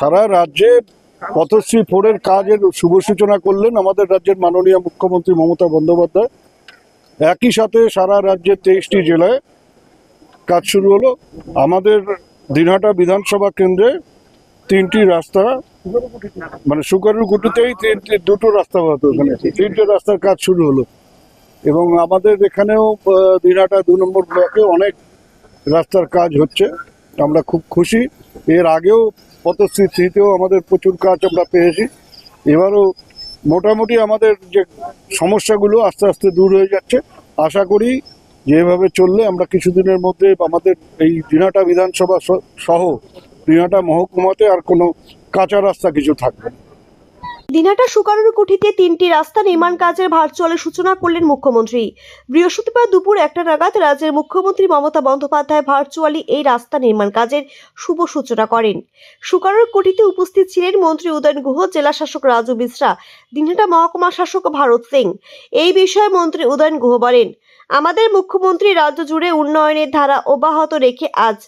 সারা রাজ্যে পথশ্রী ফোরের কাজের শুভ সূচনা করলেন আমাদের রাজ্যের মাননীয় মুখ্যমন্ত্রী মমতা বন্দ্যোপাধ্যায়। একই সাথে সারা রাজ্যের তেইশটি জেলায় কাজ শুরু হলো। আমাদের দিনহাটা বিধানসভা কেন্দ্রে তিনটি রাস্তা মানে সুকারুর গুটিতেই তিনটি, দুটো রাস্তা হতো ওখানে তিনটে রাস্তার কাজ শুরু হলো। এবং আমাদের এখানেও দিনহাটা দু নম্বর ব্লকে অনেক রাস্তার কাজ হচ্ছে। আমরা খুব খুশি। এর আগেও পথশ্রী আমাদের প্রচুর কাজ আমরা পেয়েছি। এবারও মোটামুটি আমাদের যে সমস্যাগুলো আস্তে আস্তে দূর হয়ে যাচ্ছে। আশা করি যে এভাবে চললে আমরা কিছুদিনের মধ্যে আমাদের এই দিনাটা বিধানসভা সহ দিনাটা মহকুমাতে আর কোনো কাঁচা রাস্তা কিছু থাকবে না। দিনহাটা সুকারুর কুঠিতে তিনটি রাস্তা নির্মাণ কাজের ভার্চুয়ালি সূচনা করলেন মুখ্যমন্ত্রী। বৃহস্পতিবার দুপুর একটা নাগাদ রাজ্যের মুখ্যমন্ত্রী মমতা বন্দ্যোপাধ্যায় ভার্চুয়ালি এই রাস্তা নির্মাণ কাজের শুভ সূচনা করেন। সুকারুর কুঠিতে উপস্থিত ছিলেন মন্ত্রী উদয়ন গুহ, জেলা শাসক রাজু মিশ্রা দিনহাটা মহকুমা শাসক ভারত সিং। এই বিষয়ে মন্ত্রী উদয়ন গুহ বলেন, আমাদের মুখ্যমন্ত্রী রাজ্য জুড়ে উন্নয়নের ধারা অব্যাহত রেখে আজ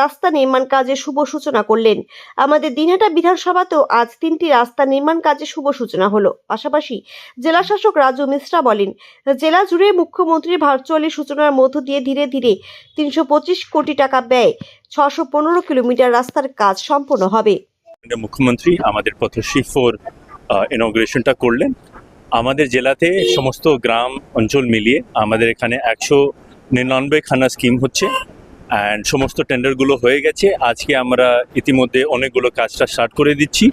রাস্তা নির্মাণ কাজের শুভ সূচনা করলেন। আমাদের দিনহাটা বিধানসভাতেও আজ তিনটি রাস্তা নির্মাণ কাজের শুভ সূচনা হলো। পাশাপাশি জেলা শাসক রাজু মিশ্রা বলেন, জেলা জুড়ে মুখ্যমন্ত্রীর ভার্চুয়ালি সূচনার মধ্য দিয়ে ধীরে ধীরে তিনশো পঁচিশ কোটি টাকা ব্যয়, ছশো পনেরো কিলোমিটার রাস্তার কাজ সম্পন্ন হবে। মুখ্যমন্ত্রী, আমাদের পথশ্রী ফোর ইনগ্রেশনটা করলেন। আমাদের জেলাতে সমস্ত গ্রাম, অঞ্চল মিলিয়ে আমাদের এখানে একশো নিরানব্বই খানা স্কিম হচ্ছে। অ্যান্ড সমস্ত টেন্ডারগুলো হয়ে গেছে। আজকে আমরা ইতিমধ্যে অনেকগুলো কাজটা স্টার্ট করে দিচ্ছি।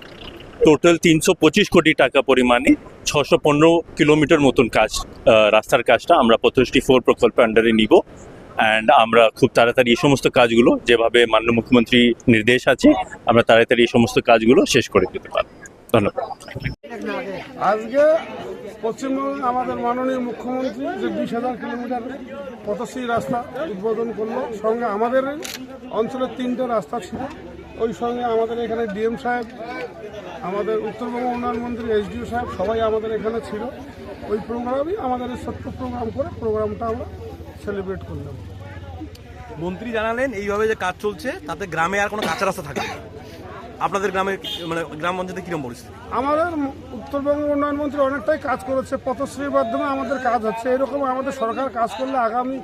টোটাল তিনশো পঁচিশ কোটি টাকা পরিমাণে ছশো পনেরো কিলোমিটার মতন কাজ রাস্তার কাজটা আমরা পথশ্রী ফোর প্রকল্পের আন্ডারে নিব। অ্যান্ড আমরা খুব তাড়াতাড়ি এই সমস্ত কাজগুলো যেভাবে মাননীয় মুখ্যমন্ত্রী নির্দেশ আছে, আমরা তাড়াতাড়ি এই সমস্ত কাজগুলো শেষ করে দিতে পারব। আজকে পশ্চিমবঙ্গে আমাদের মাননীয় মুখ্যমন্ত্রী যে বিশ হাজার কিলোমিটার পথশ্রী রাস্তা উদ্বোধন করল, সঙ্গে আমাদের অঞ্চলের তিনটে রাস্তা ছিল। ওই সঙ্গে আমাদের এখানে ডিএম সাহেব আমাদের উত্তরবঙ্গ উন্নয়ন মন্ত্রী এসডিও সাহেব সবাই আমাদের এখানে ছিল। ওই প্রোগ্রামই আমাদের ছোট্ট প্রোগ্রাম করে প্রোগ্রামটা আমরা সেলিব্রেট করলাম। মন্ত্রী জানালেন এইভাবে যে কাজ চলছে তাতে গ্রামে আর কোনো কাঁচা রাস্তা থাকবে না। আপনাদের গ্রামে মানে গ্রাম পঞ্চায়েতে কিরম পরিস্থিতি? আমাদের উত্তরবঙ্গ উন্নয়ন মন্ত্রী অনেকটাই কাজ করেছে পথশ্রীর মাধ্যমে আমাদের কাজ হচ্ছে। এরকম আমাদের সরকার কাজ করলে আগামী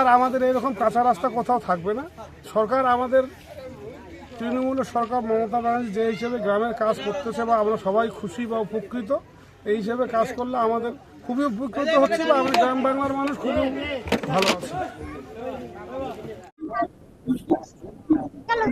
আর আমাদের এরকম কাঁচা রাস্তা কোথাও থাকবে না। সরকার আমাদের তৃণমূলের সরকার মমতা ব্যানার্জি যে হিসেবে গ্রামের কাজ করতেছে বা আমরা সবাই খুশি বা উপকৃত এই হিসেবে কাজ করলে আমাদের খুবই উপকৃত হচ্ছে বা আমরা গ্রাম বাংলার মানুষ খুবই ভালো আছে। चलो